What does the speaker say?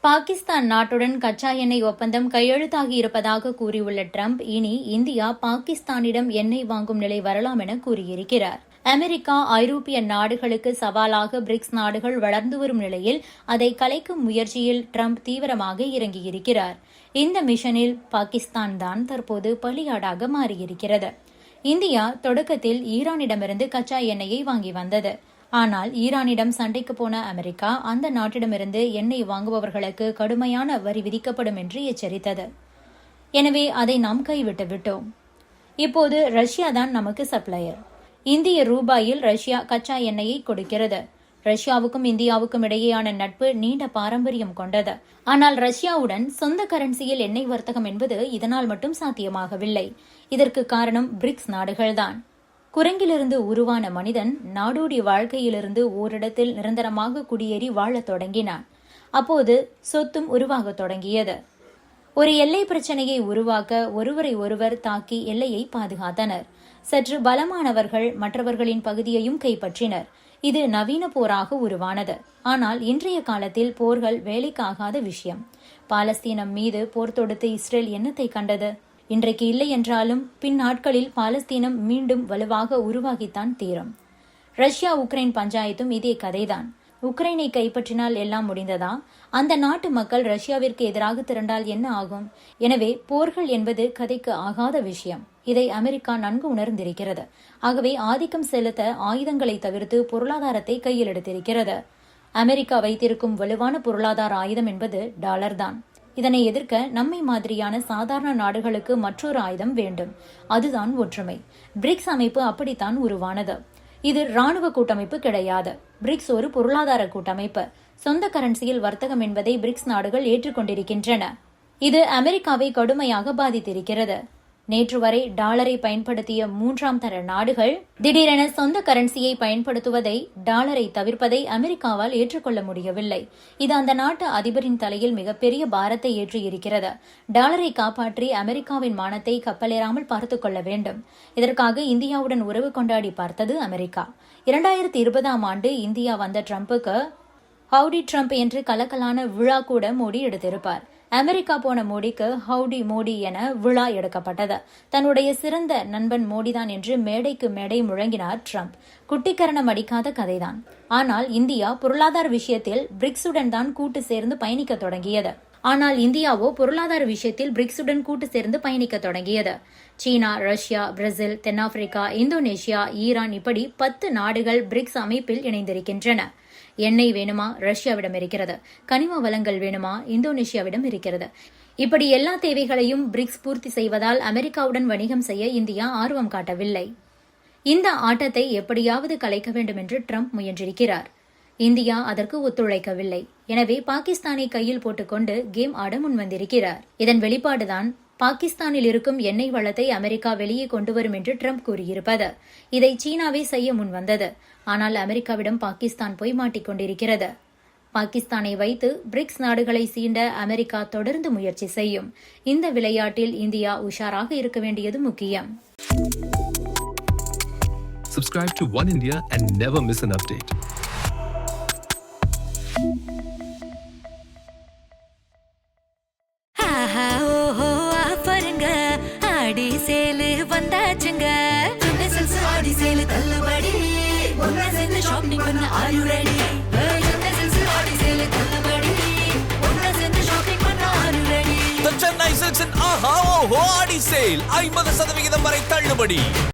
பாகிஸ்தான் நாட்டுடன் கச்சா எண்ணெய் ஒப்பந்தம் கையெழுத்தாகி இருப்பதாக கூறியுள்ள ட்ரம்ப் இனி இந்தியா பாகிஸ்தானிடம் எண்ணெய் வாங்கும் நிலை வரலாம் என கூறியிருக்கிறார். அமெரிக்கா ஐரோப்பிய நாடுகளுக்கு சவாலாக பிரிக்ஸ் நாடுகள் வளர்ந்து வரும் நிலையில் அதை கலைக்கும் முயற்சியில் ட்ரம்ப் தீவிரமாக இறங்கியிருக்கிறார். இந்த மிஷனில் பாகிஸ்தான் தான் தற்போது பலியாடாக மாறியிருக்கிறது. இந்தியா தொடக்கத்தில் ஈரானிடமிருந்து கச்சா எண்ணெயை வாங்கி வந்தது. ஆனால் ஈரானிடம் சண்டைக்கு போன அமெரிக்கா அந்த நாட்டிடமிருந்து எண்ணெய் வாங்குபவர்களுக்கு கடுமையான வரி விதிக்கப்படும் என்று எச்சரித்தது. எனவே அதை நாம் கைவிட்டு விட்டோம். இப்போது ரஷ்யா தான் நமக்கு சப்ளையர். இந்திய ரூபாயில் ரஷ்யா கச்சா எண்ணெயை கொடுக்கிறது. ரஷ்யாவுக்கும் இந்தியாவுக்கும் இடையேயான நட்பு நீண்ட பாரம்பரியம் கொண்டது. ஆனால் ரஷ்யாவுடன் சொந்த கரன்சியில் எண்ணெய் வர்த்தகம் என்பது இதனால் மட்டும் சாத்தியமாகவில்லை. இதற்கு காரணம் பிரிக்ஸ் நாடுகள்தான். குரங்கிலிருந்து உருவான மனிதன் நாடோடி வாழ்க்கையிலிருந்து ஓரிடத்தில் நிரந்தரமாக குடியேறி வாழத் தொடங்கினான். அப்போது சொத்தும் உருவாகத் தொடங்கியது. ஒரு எல்லை பிரச்சனையை உருவாக்க ஒருவரை ஒருவர் தாக்கி எல்லையை பாதுகாத்தனர். சற்று பலமானவர்கள் மற்றவர்களின் பகுதியையும் கைப்பற்றினர். இது நவீன போராக உருவானது. ஆனால் இன்றைய காலத்தில் போர்கள் வேலைக்காகாத விஷயம். பாலஸ்தீனம் மீது போர் தொடுத்து இஸ்ரேல் என்னத்தை கண்டது? இன்றைக்கு இல்லை என்றாலும் பின் நாட்களில் பாலஸ்தீனம் மீண்டும் வலுவாக உருவாகித்தான் தீரும். ரஷ்யா உக்ரைன் பஞ்சாயத்தும் இதே கதைதான். உக்ரைனை கைப்பற்றினால் எல்லாம் முடிந்ததா? அந்த நாட்டு மக்கள் ரஷ்யாவிற்கு எதிராக திரண்டால் என்ன ஆகும்? எனவே போர்கள் என்பது கதைக்கு ஆகாத விஷயம். இதை அமெரிக்கா நன்கு உணர்ந்திருக்கிறது. ஆகவே ஆதிக்கம் செலுத்த ஆயுதங்களை தவிர்த்து பொருளாதாரத்தை கையில் எடுத்திருக்கிறது. அமெரிக்கா வைத்திருக்கும் வலுவான பொருளாதார ஆயுதம் என்பது டாலர் தான். இதனை எதிர்க்க நம்மை மாதிரியான சாதாரண நாடுகளுக்கு மற்றொரு ஆயுதம் வேண்டும். அதுதான் ஒற்றுமை. பிரிக்ஸ் அமைப்பு அப்படித்தான் உருவானது. இது ராணுவ கூட்டமைப்பு கிடையாது. பிரிக்ஸ் ஒரு பொருளாதார கூட்டமைப்பு. சொந்த கரன்சியில் வர்த்தகம் என்பதை பிரிக்ஸ் நாடுகள் ஏற்றுக்கொண்டிருக்கின்றன. இது அமெரிக்காவை கடுமையாக பாதித்திருக்கிறது. நேற்று வரை டாலரை பயன்படுத்திய மூன்றாம் தர நாடுகள் திடீரென சொந்த கரன்சியை பயன்படுத்துவதை டாலரை தவிர்ப்பதை அமெரிக்காவால் ஏற்றுக்கொள்ள முடியவில்லை. இது அந்த நாட்டு அதிபரின் தலையில் மிகப்பெரிய பாரத்தை ஏற்றி இருக்கிறது டாலரை காப்பாற்றி அமெரிக்காவின் மானத்தை கப்பலேறாமல் பார்த்துக் கொள்ள வேண்டும். இதற்காக இந்தியாவுடன் உறவு கொண்டாடி பார்த்தது அமெரிக்கா. இரண்டாயிரத்தி இருபதாம் ஆண்டு இந்தியா வந்த ட்ரம்புக்கு ஹவுடி ட்ரம்ப் என்று கலக்கலான விழா கூட மோடி எடுத்திருப்பார். அமெரிக்கா போன மோடிக்கு ஹவுடி மோடி என விழா எடுக்கப்பட்டது. தன்னுடைய சிறந்த நண்பன் மோடிதான் என்று மேடைக்கு மேடை முழங்கினார் ட்ரம்ப். குட்டிக்கரணம் அடிக்காத கதைதான். ஆனால் இந்தியா பொருளாதார விஷயத்தில் பிரிக்ஸுடன் தான் கூட்டு சேர்ந்து பயணிக்க தொடங்கியது. ஆனால் இந்தியாவோ பொருளாதார விஷயத்தில் பிரிக்ஸுடன் கூட்டு சேர்ந்து பயணிக்க தொடங்கியது. சீனா ரஷ்யா பிரேசில் தென்னாப்பிரிக்கா இந்தோனேஷியா ஈரான் இப்படி பத்து நாடுகள் பிரிக்ஸ் அமைப்பில் இணைந்திருக்கின்றன. எண்ணெய் வேணுமா? ரஷ்யாவிடம் இருக்கிறது. கனிம வளங்கள் வேணுமா? இந்தோனேஷியாவிடம் இருக்கிறது. இப்படி எல்லா தேவைகளையும் பிரிக்ஸ் பூர்த்தி செய்வதால் அமெரிக்காவுடன் வணிகம் செய்ய இந்தியா ஆர்வம் காட்டவில்லை. இந்த ஆட்டத்தை எப்படியாவது கலைக்க வேண்டும் என்று ட்ரம்ப் முயன்றிருக்கிறார். இந்தியா அதற்கு ஒத்துழைக்கவில்லை. எனவே பாகிஸ்தானை கையில் போட்டுக்கொண்டு கேம் ஆட முன்வந்திருக்கிறார். இதன் வெளிப்பாடுதான் பாகிஸ்தானில் இருக்கும் எண்ணெய் வளத்தை அமெரிக்கா வெளியே கொண்டுவரும் என்று ட்ரம்ப் கூறியிருப்பது. இதை சீனாவே செய்ய முன்வந்தது. ஆனால் அமெரிக்காவிடம் பாகிஸ்தான் போய் மாட்டிக்கொண்டிருக்கிறது பாகிஸ்தானை வைத்து பிரிக்ஸ் நாடுகளை சீண்ட அமெரிக்கா தொடர்ந்து முயற்சி செய்யும். இந்த விளையாட்டில் இந்தியா உஷாராக இருக்க வேண்டியது முக்கியம். Subscribe to One India and never miss an update. வந்தாச்சுங்க. செல்ஸ் ஆடி சேலு தள்ளுபடி. ஒன்னா சேர்ந்து ஷாப்பிங் பண்ண are you ready cells Aadi sale தள்ளுபடி. ஒன்னா சேர்ந்து ஷாப்பிங் பண்ண ஆர் யூ ரெடி சென்னை சில்க்ஸின் ஆஹா ஓஹோ ஆடி சேல் ஐம்பது சதவிகிதம் வரை தள்ளுபடி.